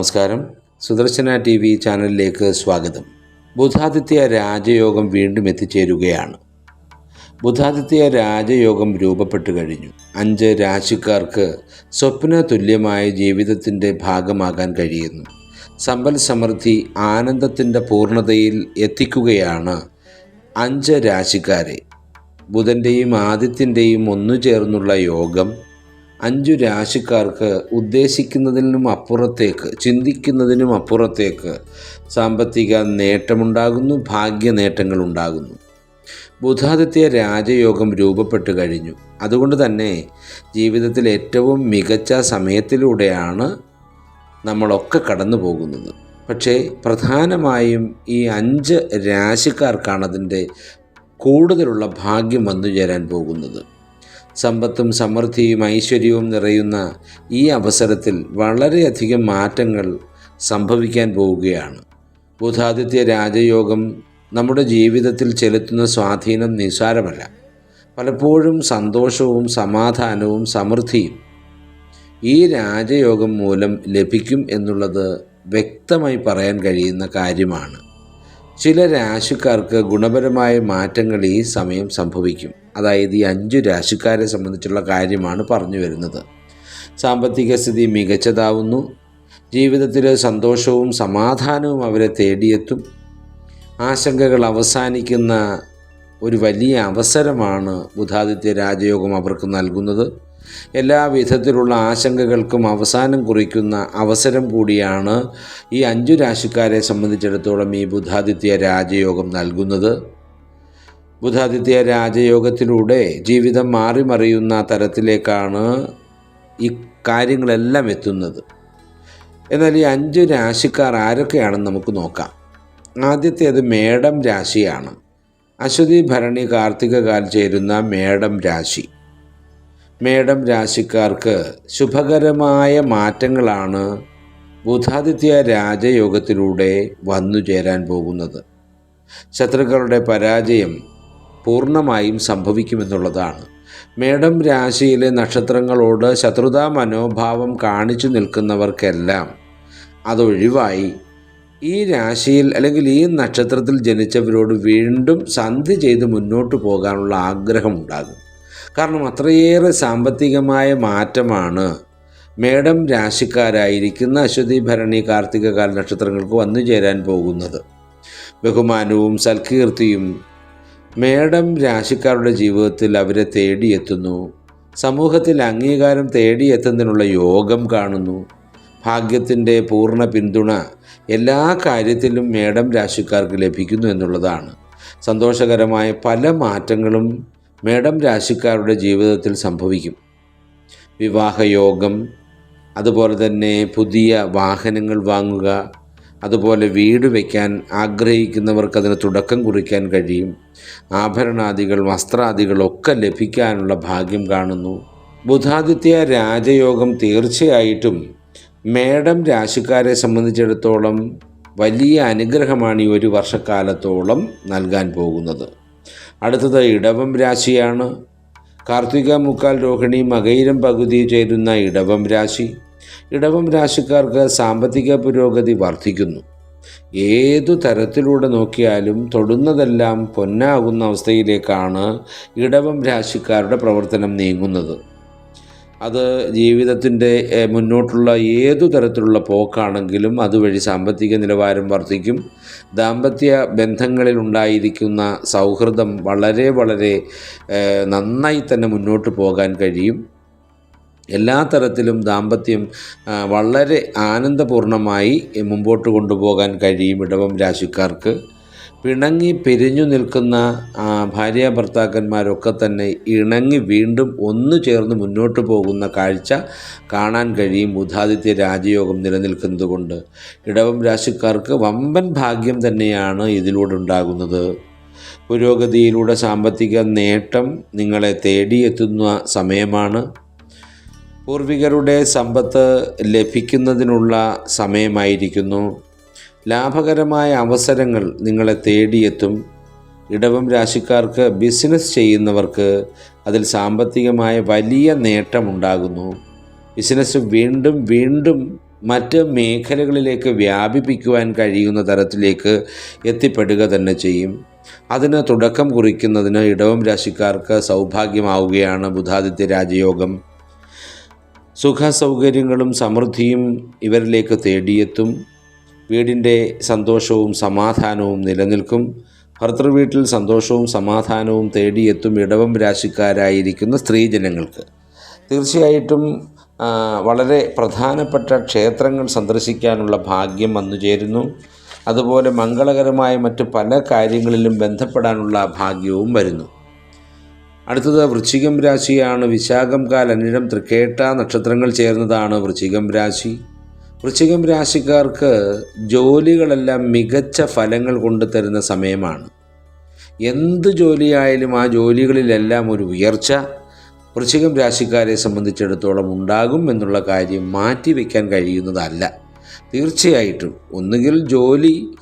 നമസ്കാരം. Sudarshana T V ചാനലിലേക്ക് സ്വാഗതം. ബുധാദിത്യ രാജയോഗം വീണ്ടും എത്തിച്ചേരുകയാണ്. ബുധാദിത്യ രാജയോഗം രൂപപ്പെട്ടു കഴിഞ്ഞു. അഞ്ച് രാശിക്കാർക്ക് സ്വപ്ന തുല്യമായ ജീവിതത്തിന്റെ ഭാഗമാകാൻ കഴിയുന്നു. സമ്പൽ സമൃദ്ധി ആനന്ദത്തിന്റെ പൂർണതയിൽ എത്തിക്കുകയാണ് അഞ്ച് രാശിക്കാരെ. ബുധന്റെയും ആദിത്യന്റെയും ഒന്നു ചേർന്നുള്ള യോഗം അഞ്ചു രാശിക്കാർക്ക് ഉദ്ദേശിക്കുന്നതിനും അപ്പുറത്തേക്ക് ചിന്തിക്കുന്നതിനും അപ്പുറത്തേക്ക് സാമ്പത്തിക നേട്ടമുണ്ടാകുന്നു ഭാഗ്യ നേട്ടങ്ങൾ ഉണ്ടാകുന്നു ബുധാദിത്യ രാജയോഗം രൂപപ്പെട്ടു കഴിഞ്ഞു. അതുകൊണ്ട് തന്നെ ജീവിതത്തിൽ ഏറ്റവും മികച്ച സമയത്തിലൂടെയാണ് നമ്മളൊക്കെ കടന്നു പോകുന്നത്. പക്ഷേ പ്രധാനമായും ഈ അഞ്ച് രാശിക്കാർക്കാണ് അതിന്റെ കൂടുതലുള്ള ഭാഗ്യം വന്നു ചേരാൻ പോകുന്നത്. സമ്പത്തും സമൃദ്ധിയും ഐശ്വര്യവും നിറയുന്ന ഈ അവസരത്തിൽ വളരെയധികം മാറ്റങ്ങൾ സംഭവിക്കാൻ പോവുകയാണ്. ബുധാദിത്യ രാജയോഗം നമ്മുടെ ജീവിതത്തിൽ ചെലുത്തുന്ന സ്വാധീനം നിസ്സാരമല്ല. പലപ്പോഴും സന്തോഷവും സമാധാനവും സമൃദ്ധിയും ഈ രാജയോഗം മൂലം ലഭിക്കും എന്നുള്ളത് വ്യക്തമായി പറയാൻ കഴിയുന്ന കാര്യമാണ്. ചില രാശിക്കാർക്ക് ഗുണപരമായ മാറ്റങ്ങൾ ഈ സമയം സംഭവിക്കും. അതായത് ഈ അഞ്ചു രാശിക്കാരെ സംബന്ധിച്ചുള്ള കാര്യമാണ് പറഞ്ഞു വരുന്നത്. സാമ്പത്തിക സ്ഥിതി മികച്ചതാവുന്നു. ജീവിതത്തിൽ സന്തോഷവും സമാധാനവും അവരെ തേടിയെത്തും. ആശങ്കകൾ അവസാനിക്കുന്ന ഒരു വലിയ അവസരമാണ് ബുധാദിത്യ രാജയോഗം അവർക്ക് നൽകുന്നത്. എല്ലാ വിധത്തിലുള്ള ആശങ്കകൾക്കും അവസാനം കുറിക്കുന്ന അവസരം കൂടിയാണ് ഈ അഞ്ചു രാശിക്കാരെ സംബന്ധിച്ചിടത്തോളം ഈ ബുധാദിത്യ രാജയോഗം നൽകുന്നത്. ബുധാദിത്യ രാജയോഗത്തിലൂടെ ജീവിതം മാറി മറിയുന്ന തരത്തിലേക്കാണ് ഈ കാര്യങ്ങളെല്ലാം എത്തുന്നത്. എന്നാൽ ഈ അഞ്ച് രാശിക്കാർ ആരൊക്കെയാണെന്ന് നമുക്ക് നോക്കാം. ആദ്യത്തേത് മേടം രാശിയാണ്. അശ്വതി ഭരണി കാർത്തിക കാൽ ചേരുന്ന മേടം രാശി. മേടം രാശിക്കാർക്ക് ശുഭകരമായ മാറ്റങ്ങളാണ് ബുധാദിത്യ രാജയോഗത്തിലൂടെ വന്നു ചേരാൻ പോകുന്നത്. ശത്രുക്കളുടെ പരാജയം പൂർണമായും സംഭവിക്കുമെന്നുള്ളതാണ്. മേടം രാശിയിലെ നക്ഷത്രങ്ങളോട് ശത്രുതാ മനോഭാവം കാണിച്ചു നിൽക്കുന്നവർക്കെല്ലാം അതൊഴിവായി ഈ രാശിയിൽ അല്ലെങ്കിൽ ഈ നക്ഷത്രത്തിൽ ജനിച്ചവരോട് വീണ്ടും സന്ധി ചെയ്ത് മുന്നോട്ട് പോകാനുള്ള ആഗ്രഹമുണ്ടാകും. കാരണം അത്രയേറെ സാമ്പത്തികമായ മാറ്റമാണ്. മേടം രാശിക്കാരായിരിക്കുന്ന അശ്വതി ഭരണി കാർത്തികകാല നക്ഷത്രങ്ങൾക്ക് വന്നു ചേരാൻ പോകുന്നത്. ബഹുമാനവും സൽകീർത്തിയും മേടം രാശിക്കാരുടെ ജീവിതത്തിൽ അവരെ തേടിയെത്തുന്നു. സമൂഹത്തിൽ അംഗീകാരം തേടിയെത്തുന്നതിനുള്ള യോഗം കാണുന്നു. ഭാഗ്യത്തിന്റെ പൂർണ പിന്തുണ എല്ലാ കാര്യത്തിലും മേടം രാശിക്കാർക്ക് ലഭിക്കുന്നു എന്നുള്ളതാണ്. സന്തോഷകരമായ പല മാറ്റങ്ങളും മേടം രാശിക്കാരുടെ ജീവിതത്തിൽ സംഭവിക്കും. വിവാഹയോഗം അതുപോലെ തന്നെ പുതിയ വാഹനങ്ങൾ വാങ്ങുക അതുപോലെ വീട് വയ്ക്കാൻ ആഗ്രഹിക്കുന്നവർക്ക് അതിന് തുടക്കം കുറിക്കാൻ കഴിയും. ആഭരണാദികൾ വസ്ത്രാദികളൊക്കെ ലഭിക്കാനുള്ള ഭാഗ്യം കാണുന്നു. ബുധാദിത്യ രാജയോഗം തീർച്ചയായിട്ടും മേഡം രാശിക്കാരെ സംബന്ധിച്ചിടത്തോളം വലിയ അനുഗ്രഹമാണ് ഈ ഒരു വർഷക്കാലത്തോളം നൽകാൻ പോകുന്നത്. അടുത്തത് ഇടവം രാശിയാണ്. കാർത്തിക മുക്കാൽ രോഹിണി മകയിരം പകുതി ചേരുന്ന ഇടവം രാശി. ഇടവം രാശിക്കാർക്ക് സാമ്പത്തിക പുരോഗതി വർദ്ധിക്കുന്നു. ഏതു തരത്തിലൂടെ നോക്കിയാലും തൊടുന്നതെല്ലാം പൊന്നാകുന്ന അവസ്ഥയിലേക്കാണ് ഇടവം രാശിക്കാരുടെ പ്രവർത്തനം നീങ്ങുന്നത്. അത് ജീവിതത്തിന്റെ മുന്നോട്ടുള്ള ഏതു തരത്തിലുള്ള പോക്കാണെങ്കിലും അതുവഴി സാമ്പത്തിക നിലവാരം വർദ്ധിക്കും. ദാമ്പത്യ ബന്ധങ്ങളിൽ ഉണ്ടായിരിക്കുന്ന സൗഹൃദം വളരെ വളരെ നന്നായി തന്നെ മുന്നോട്ട് പോകാൻ കഴിയും. എല്ലാ തരത്തിലും ദാമ്പത്യം വളരെ ആനന്ദപൂർണമായി മുമ്പോട്ട് കൊണ്ടുപോകാൻ കഴിയും ഇടവം രാശിക്കാർക്ക്. പിണങ്ങി പിരിഞ്ഞു നിൽക്കുന്ന ഭാര്യ ഭർത്താക്കന്മാരൊക്കെ തന്നെ ഇണങ്ങി വീണ്ടും ഒന്നു ചേർന്ന് മുന്നോട്ട് പോകുന്ന കാഴ്ച കാണാൻ കഴിയും ബുധാദിത്യ രാജയോഗം നിലനിൽക്കുന്നത് കൊണ്ട് ഇടവം രാശിക്കാർക്ക് വമ്പൻ ഭാഗ്യം തന്നെയാണ് ഇതിലൂടെ ഉണ്ടാകുന്നത്. പുരോഗതിയിലൂടെ സാമ്പത്തിക നേട്ടം നിങ്ങളെ തേടിയെത്തുന്ന സമയമാണ്. പൂർവികരുടെ സമ്പത്ത് ലഭിക്കുന്നതിനുള്ള സമയമായിരിക്കുന്നു. ലാഭകരമായ അവസരങ്ങൾ നിങ്ങളെ തേടിയെത്തും. ഇടവം രാശിക്കാർക്ക് ബിസിനസ് ചെയ്യുന്നവർക്ക് അതിൽ സാമ്പത്തികമായ വലിയ നേട്ടമുണ്ടാകുന്നു ബിസിനസ് വീണ്ടും വീണ്ടും മറ്റ് മേഖലകളിലേക്ക് വ്യാപിപ്പിക്കുവാൻ കഴിയുന്ന തരത്തിലേക്ക് എത്തിപ്പെടുക തന്നെ ചെയ്യും. അതിന് തുടക്കം കുറിക്കുന്നതിന് ഇടവം രാശിക്കാർക്ക് സൗഭാഗ്യമാവുകയാണ് ബുധാദിത്യ രാജയോഗം. സുഖ സൗകര്യങ്ങളും സമൃദ്ധിയും ഇവരിലേക്ക് തേടിയെത്തും. വീടിന്റെ സന്തോഷവും സമാധാനവും നിലനിൽക്കും. ഭർത്തൃവീട്ടിൽ സന്തോഷവും സമാധാനവും തേടിയെത്തും ഇടവം രാശിക്കാരായിരിക്കുന്ന സ്ത്രീജനങ്ങൾക്ക്. തീർച്ചയായിട്ടും വളരെ പ്രധാനപ്പെട്ട ക്ഷേത്രങ്ങൾ സന്ദർശിക്കാനുള്ള ഭാഗ്യം വന്നു ചേരുന്നു. അതുപോലെ മംഗളകരമായ മറ്റ് പല കാര്യങ്ങളിലും ബന്ധപ്പെടാനുള്ള ഭാഗ്യവും വരുന്നു. അടുത്തത് വൃശ്ചികം രാശിയാണ്. വിശാഖം കാലനിഴം തൃക്കേട്ട നക്ഷത്രങ്ങൾ ചേർന്നതാണ് വൃശ്ചികം രാശി. വൃശ്ചികം രാശിക്കാർക്ക് ജോലികളെല്ലാം മികച്ച ഫലങ്ങൾ കൊണ്ടു തരുന്ന സമയമാണ്. എന്ത് ജോലിയായാലും ആ ജോലികളിലെല്ലാം ഒരു ഉയർച്ച വൃശ്ചികം രാശിക്കാരെ സംബന്ധിച്ചിടത്തോളം ഉണ്ടാകും എന്നുള്ള കാര്യം മാറ്റിവെക്കാൻ കഴിയുന്നതല്ല. തീർച്ചയായിട്ടും ഒന്നുകിൽ ജോലി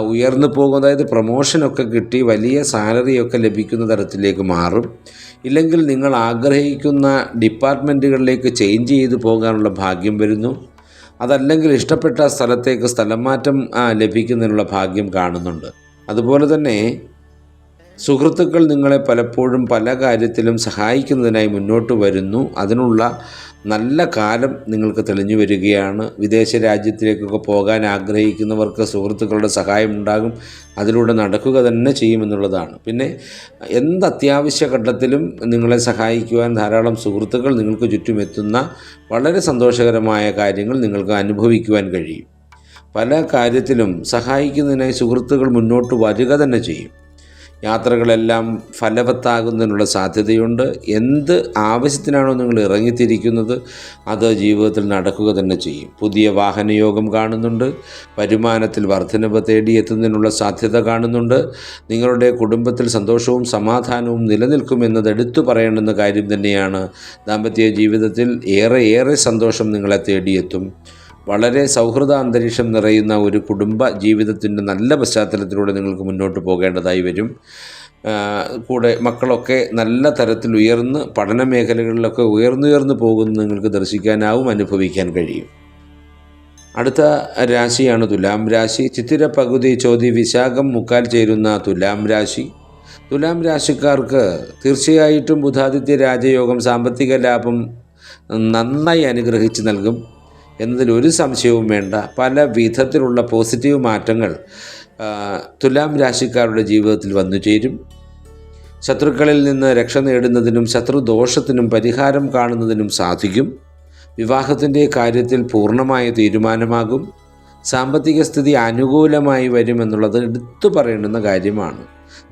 ഉയർന്നു പോകും അതായത് പ്രൊമോഷനൊക്കെ കിട്ടി വലിയ സാലറിയൊക്കെ ലഭിക്കുന്ന തരത്തിലേക്ക് മാറും. ഇല്ലെങ്കിൽ നിങ്ങൾ ആഗ്രഹിക്കുന്ന ഡിപ്പാർട്ട്മെന്റുകളിലേക്ക് ചേഞ്ച് ചെയ്ത് പോകാനുള്ള ഭാഗ്യം വരുന്നു. അതല്ലെങ്കിൽ ഇഷ്ടപ്പെട്ട സ്ഥലത്തേക്ക് സ്ഥലം മാറ്റം ലഭിക്കുന്നതിനുള്ള ഭാഗ്യം കാണുന്നുണ്ട്. അതുപോലെ തന്നെ സുഹൃത്തുക്കൾ നിങ്ങളെ പലപ്പോഴും പല കാര്യത്തിലും സഹായിക്കുന്നതിനായി മുന്നോട്ട് വരുന്നു. അതിനുള്ള നല്ല കാലം നിങ്ങൾക്ക് തെളിഞ്ഞു വരികയാണ്. വിദേശ രാജ്യത്തിലേക്കൊക്കെ പോകാൻ ആഗ്രഹിക്കുന്നവർക്ക് സുഹൃത്തുക്കളുടെ സഹായം ഉണ്ടാകും. അതിലൂടെ നടക്കുക തന്നെ ചെയ്യുമെന്നുള്ളതാണ് പിന്നെ എന്ത് അത്യാവശ്യ ഘട്ടത്തിലും നിങ്ങളെ സഹായിക്കുവാൻ ധാരാളം സുഹൃത്തുക്കൾ നിങ്ങൾക്ക് ചുറ്റുമെത്തുന്ന വളരെ സന്തോഷകരമായ കാര്യങ്ങൾ നിങ്ങൾക്ക് അനുഭവിക്കുവാൻ കഴിയും. പല കാര്യത്തിലും സഹായിക്കുന്നതിനായി സുഹൃത്തുക്കൾ മുന്നോട്ട് വരിക തന്നെ ചെയ്യും. യാത്രകളെല്ലാം ഫലവത്താകുന്നതിനുള്ള സാധ്യതയുണ്ട്. എന്ത് ആവശ്യത്തിനാണോ നിങ്ങൾ ഇറങ്ങിത്തിരിക്കുന്നത് അത് ജീവിതത്തിൽ നടക്കുക തന്നെ ചെയ്യും. പുതിയ വാഹനയോഗം കാണുന്നുണ്ട്. വരുമാനത്തിൽ വർധനവ് തേടിയെത്തുന്നതിനുള്ള സാധ്യത കാണുന്നുണ്ട്. നിങ്ങളുടെ കുടുംബത്തിൽ സന്തോഷവും സമാധാനവും നിലനിൽക്കുമെന്നത് എടുത്തു പറയേണ്ടുന്ന കാര്യം തന്നെയാണ്. ദാമ്പത്യ ജീവിതത്തിൽ ഏറെ ഏറെ സന്തോഷം നിങ്ങളെ തേടിയെത്തും. വളരെ സൗഹൃദ അന്തരീക്ഷം നിറയുന്ന ഒരു കുടുംബ ജീവിതത്തിന്റെ നല്ല പശ്ചാത്തലത്തിലൂടെ നിങ്ങൾക്ക് മുന്നോട്ട് പോകേണ്ടതായി വരും. കൂടെ മക്കളൊക്കെ നല്ല തരത്തിൽ ഉയർന്ന് പഠന മേഖലകളിലൊക്കെ ഉയർന്നുയർന്നു പോകുന്നത് നിങ്ങൾക്ക് ദർശിക്കാനാവും അനുഭവിക്കാൻ കഴിയും. അടുത്ത രാശിയാണ് തുലാം രാശി. ചിത്തിര പകുതി ചോതി വിശാഖം മുക്കാൽ ചേരുന്ന തുലാം രാശി. തുലാം രാശിക്കാർക്ക് തീർച്ചയായിട്ടും ബുധാദിത്യ രാജയോഗം സാമ്പത്തിക ലാഭം നന്നായി അനുഗ്രഹിച്ച് നൽകും. എന്നതിൽ ഒരു സംശയവും വേണ്ട. പല വിധത്തിലുള്ള പോസിറ്റീവ് മാറ്റങ്ങൾ തുലാം രാശിക്കാരുടെ ജീവിതത്തിൽ വന്നു ചേരും. ശത്രുക്കളിൽ നിന്ന് രക്ഷ നേടുന്നതിനും ശത്രുദോഷത്തിനും പരിഹാരം കാണുന്നതിനും സാധിക്കും. വിവാഹത്തിന്റെ കാര്യത്തിൽ പൂർണമായ തീരുമാനമാകും. സാമ്പത്തിക സ്ഥിതി അനുകൂലമായി വരുമെന്നുള്ളത് എടുത്തു പറയേണ്ടുന്ന കാര്യമാണ്.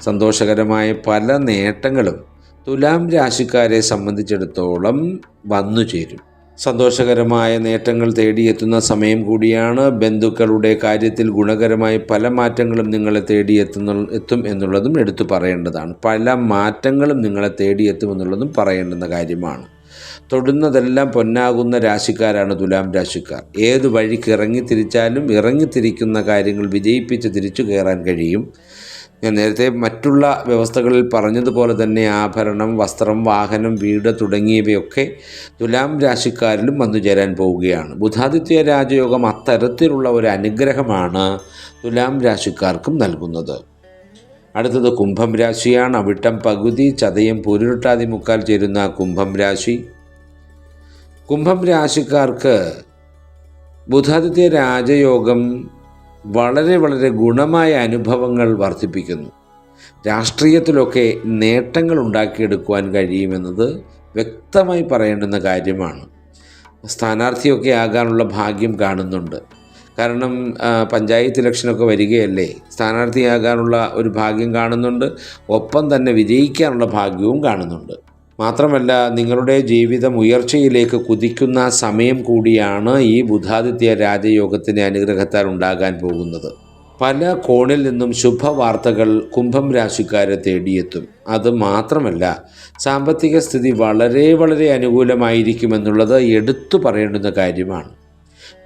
സന്തോഷകരമായ പല നേട്ടങ്ങളും തുലാം രാശിക്കാരെ സംബന്ധിച്ചിടത്തോളം വന്നു ചേരും. സന്തോഷകരമായ നേട്ടങ്ങൾ തേടിയെത്തുന്ന സമയം കൂടിയാണ്. ബന്ധുക്കളുടെ കാര്യത്തിൽ ഗുണകരമായി പല മാറ്റങ്ങളും നിങ്ങളെ തേടിയെത്തുന്ന എത്തും എന്നുള്ളതും എടുത്തു പറയേണ്ടതാണ്. പല മാറ്റങ്ങളും നിങ്ങളെ തേടിയെത്തും എന്നുള്ളതും പറയേണ്ടുന്ന കാര്യമാണ്. തൊടുന്നതെല്ലാം പൊന്നാകുന്ന രാശിക്കാരാണ് തുലാം രാശിക്കാർ. ഏത് വഴിക്ക് ഇറങ്ങിത്തിരിച്ചാലും ഇറങ്ങിത്തിരിക്കുന്ന കാര്യങ്ങൾ വിജയിപ്പിച്ച് തിരിച്ചു കയറാൻ കഴിയും. ഞാൻ നേരത്തെ മറ്റുള്ള വ്യവസ്ഥകളിൽ പറഞ്ഞതുപോലെ തന്നെ ആഭരണം വസ്ത്രം വാഹനം വീട് തുടങ്ങിയവയൊക്കെ തുലാം രാശിക്കാരിലും വന്നു ചേരാൻ പോവുകയാണ്. ബുധാദിത്യ രാജയോഗം അത്തരത്തിലുള്ള ഒരു അനുഗ്രഹമാണ് തുലാം രാശിക്കാർക്കും നൽകുന്നത്. അടുത്തത് കുംഭം രാശിയാണ്. അവിട്ടം പകുതി ചതയം പൊരുട്ടാതി മുക്കാൽ ചേരുന്ന കുംഭം രാശി. കുംഭം രാശിക്കാർക്ക് ബുധാദിത്യ രാജയോഗം വളരെ വളരെ ഗുണമായ അനുഭവങ്ങൾ വർദ്ധിപ്പിക്കുന്നു. രാഷ്ട്രീയത്തിലൊക്കെ നേട്ടങ്ങൾ ഉണ്ടാക്കിയെടുക്കുവാൻ കഴിയുമെന്നത് വ്യക്തമായി പറയേണ്ടുന്ന കാര്യമാണ്. സ്ഥാനാർത്ഥിയൊക്കെ ആകാനുള്ള ഭാഗ്യം കാണുന്നുണ്ട്. കാരണം പഞ്ചായത്ത് ഇലക്ഷനൊക്കെ വരികയല്ലേ? സ്ഥാനാർത്ഥിയാകാനുള്ള ഒരു ഭാഗ്യം കാണുന്നുണ്ട്. ഒപ്പം തന്നെ വിജയിക്കാനുള്ള ഭാഗ്യവും കാണുന്നുണ്ട്. മാത്രമല്ല നിങ്ങളുടെ ജീവിതം ഉയർച്ചയിലേക്ക് കുതിക്കുന്ന സമയം കൂടിയാണ് ഈ ബുധാദിത്യ രാജയോഗത്തിന്റെ അനുഗ്രഹത്താൽ ഉണ്ടാകാൻ പോകുന്നത്. പല കോണിൽ നിന്നും ശുഭവാർത്തകൾ കുംഭം രാശിക്കാരെ തേടിയെത്തും. അത് മാത്രമല്ല സാമ്പത്തിക സ്ഥിതി വളരെ വളരെ അനുകൂലമായിരിക്കുമെന്നുള്ളത് എടുത്തു പറയേണ്ടുന്ന കാര്യമാണ്.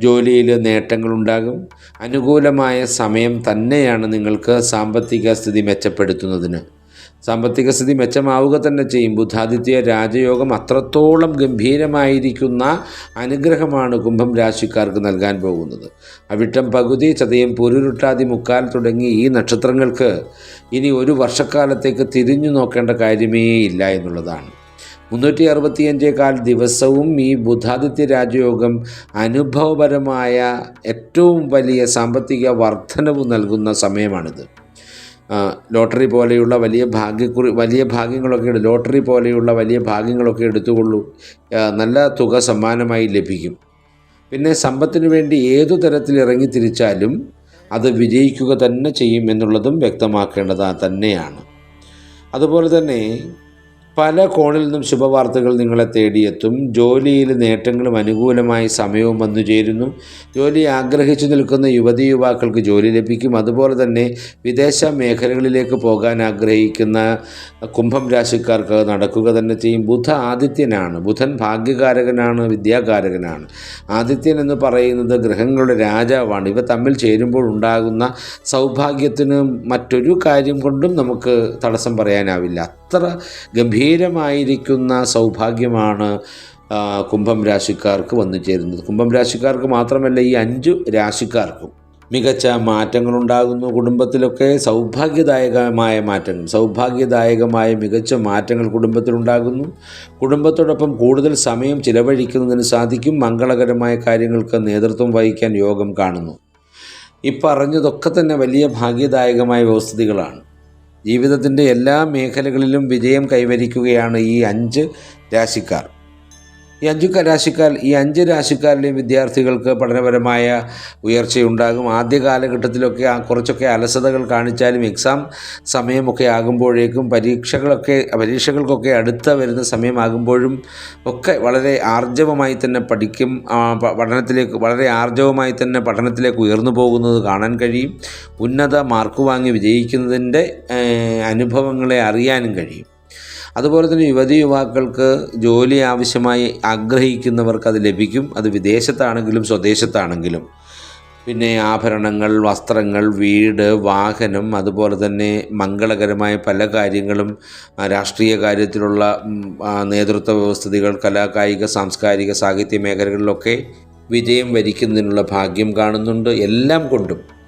ജോലിയിൽ നേട്ടങ്ങളുണ്ടാകും അനുകൂലമായ സമയം തന്നെയാണ് നിങ്ങൾക്ക് സാമ്പത്തിക സ്ഥിതി മെച്ചപ്പെടുത്തുന്നതിന്. സാമ്പത്തിക സ്ഥിതി മെച്ചമാവുക തന്നെ ചെയ്യും. ബുധാദിത്യ രാജയോഗം അത്രത്തോളം ഗംഭീരമായിരിക്കുന്ന അനുഗ്രഹമാണ് കുംഭം രാശിക്കാർക്ക് നൽകാൻ പോകുന്നത്. അവിട്ടം പകുതി ചതയം പൊരുരുട്ടാതി മുക്കാൽ തുടങ്ങി ഈ നക്ഷത്രങ്ങൾക്ക് ഇനി ഒരു വർഷക്കാലത്തേക്ക് തിരിഞ്ഞു നോക്കേണ്ട കാര്യമേ ഇല്ല എന്നുള്ളതാണ്. മുന്നൂറ്റി അറുപത്തിയഞ്ചേക്കാൽ ദിവസവും ഈ ബുധാദിത്യ രാജയോഗം അനുഭവപരമായ ഏറ്റവും വലിയ സാമ്പത്തിക വർധനവ് നൽകുന്ന സമയമാണിത്. ലോട്ടറി പോലെയുള്ള വലിയ ഭാഗ്യക്കുറി വലിയ ഭാഗ്യങ്ങളൊക്കെ ലോട്ടറി പോലെയുള്ള വലിയ ഭാഗ്യങ്ങളൊക്കെ എടുത്തുകൊള്ളൂ. നല്ല തുക സമ്മാനമായി ലഭിക്കും. പിന്നെ സമ്പത്തിന് വേണ്ടി ഏതു തരത്തിൽ ഇറങ്ങി തിരിച്ചാലും അത് വിജയിക്കുക തന്നെ ചെയ്യും എന്നുള്ളതും വ്യക്തമാക്കേണ്ടത് തന്നെയാണ്. അതുപോലെ തന്നെ പല കോണിൽ നിന്നും ശുഭവാർത്തകൾ നിങ്ങളെ തേടിയെത്തും. ജോലിയിൽ നേട്ടങ്ങളും അനുകൂലമായ സമയവും വന്നു ചേരുന്നു. ജോലി ആഗ്രഹിച്ചു നിൽക്കുന്ന യുവതി യുവാക്കൾക്ക് ജോലി ലഭിക്കും. അതുപോലെ തന്നെ വിദേശ മേഖലകളിലേക്ക് പോകാൻ ആഗ്രഹിക്കുന്ന കുംഭം രാശിക്കാർക്ക് നടക്കുക തന്നെ ചെയ്യും. ബുധ ആദിത്യനാണ്. ബുധൻ ഭാഗ്യകാരകനാണ് വിദ്യാകാരകനാണ്. ആദിത്യൻ എന്ന് പറയുന്നത് ഗ്രഹങ്ങളുടെ രാജാവാണ്. ഇവ തമ്മിൽ ചേരുമ്പോൾ ഉണ്ടാകുന്ന സൗഭാഗ്യത്തിന് മറ്റൊരു കാര്യം കൊണ്ടും നമുക്ക് തടസ്സം പറയാനാവില്ല. അത്ര ഗംഭീരമായിരിക്കുന്ന സൗഭാഗ്യമാണ് കുംഭം രാശിക്കാർക്ക് വന്നു ചേരുന്നത്. കുംഭം രാശിക്കാർക്ക് മാത്രമല്ല ഈ അഞ്ച് രാശിക്കാർക്കും മികച്ച മാറ്റങ്ങളുണ്ടാകുന്നു. കുടുംബത്തിലൊക്കെ സൗഭാഗ്യദായകമായ മാറ്റങ്ങൾ സൗഭാഗ്യദായകമായ മികച്ച മാറ്റങ്ങൾ കുടുംബത്തിലുണ്ടാകുന്നു. കുടുംബത്തോടൊപ്പം കൂടുതൽ സമയം ചിലവഴിക്കുന്നതിന് സാധിക്കും. മംഗളകരമായ കാര്യങ്ങൾക്ക് നേതൃത്വം വഹിക്കാൻ യോഗം കാണുന്നു. ഈ പറഞ്ഞതൊക്കെ തന്നെ വലിയ ഭാഗ്യദായകമായ വ്യവസ്ഥിതികളാണ്. ജീവിതത്തിന്റെ എല്ലാ മേഖലകളിലും വിജയം കൈവരിക്കുകയാണ് ഈ അഞ്ച് രാശിക്കാർ. ഈ അഞ്ചു രാശിക്കാർ ഈ അഞ്ച് രാശിക്കാരിലെയും വിദ്യാർത്ഥികൾക്ക് പഠനപരമായ ഉയർച്ചയുണ്ടാകും. ആദ്യ കാലഘട്ടത്തിലൊക്കെ കുറച്ചൊക്കെ അലസതകൾ കാണിച്ചാലും എക്സാം സമയമൊക്കെ ആകുമ്പോഴേക്കും പരീക്ഷകളൊക്കെ പരീക്ഷകൾക്കൊക്കെ അടുത്ത വരുന്ന സമയമാകുമ്പോഴും ഒക്കെ വളരെ ആർജവമായി തന്നെ പഠിക്കും. പഠനത്തിലേക്ക് വളരെ ആർജവമായി തന്നെ പഠനത്തിലേക്ക് ഉയർന്നു പോകുന്നത് കാണാൻ കഴിയും. ഉന്നത മാർക്ക് വാങ്ങി വിജയിക്കുന്നതിന്റെ അനുഭവങ്ങളെ അറിയാനും കഴിയും. അതുപോലെ തന്നെ യുവതി യുവാക്കൾക്ക് ജോലി ആവശ്യമായി ആഗ്രഹിക്കുന്നവർക്ക് അത് ലഭിക്കും. അത് വിദേശത്താണെങ്കിലും സ്വദേശത്താണെങ്കിലും. പിന്നെ ആഭരണങ്ങൾ വസ്ത്രങ്ങൾ വീട് വാഹനം അതുപോലെ തന്നെ മംഗളകരമായ പല കാര്യങ്ങളും രാഷ്ട്രീയ കാര്യത്തിലുള്ള നേതൃത്വ വ്യവസ്ഥിതികൾ കലാകായിക സാംസ്കാരിക സാഹിത്യ മേഖലകളിലൊക്കെ വിജയം വരിക്കുന്നതിനുള്ള ഭാഗ്യം കാണുന്നുണ്ട്. എല്ലാം കൊണ്ടും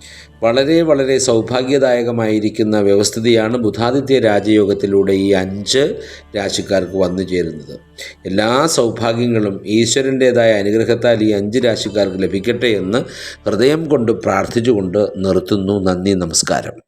വളരെ വളരെ സൗഭാഗ്യദായകമായിരിക്കുന്ന വ്യവസ്ഥിതിയാണ് ബുധാദിത്യ രാജയോഗത്തിലൂടെ ഈ അഞ്ച് രാശിക്കാർക്ക് വന്നു ചേരുന്നത്. എല്ലാ സൗഭാഗ്യങ്ങളും ഈശ്വരന്റേതായ അനുഗ്രഹത്താൽ ഈ അഞ്ച് രാശിക്കാർക്ക് ലഭിക്കട്ടെ എന്ന് ഹൃദയം കൊണ്ട് പ്രാർത്ഥിച്ചുകൊണ്ട് നിർത്തുന്നു. നന്ദി നമസ്കാരം.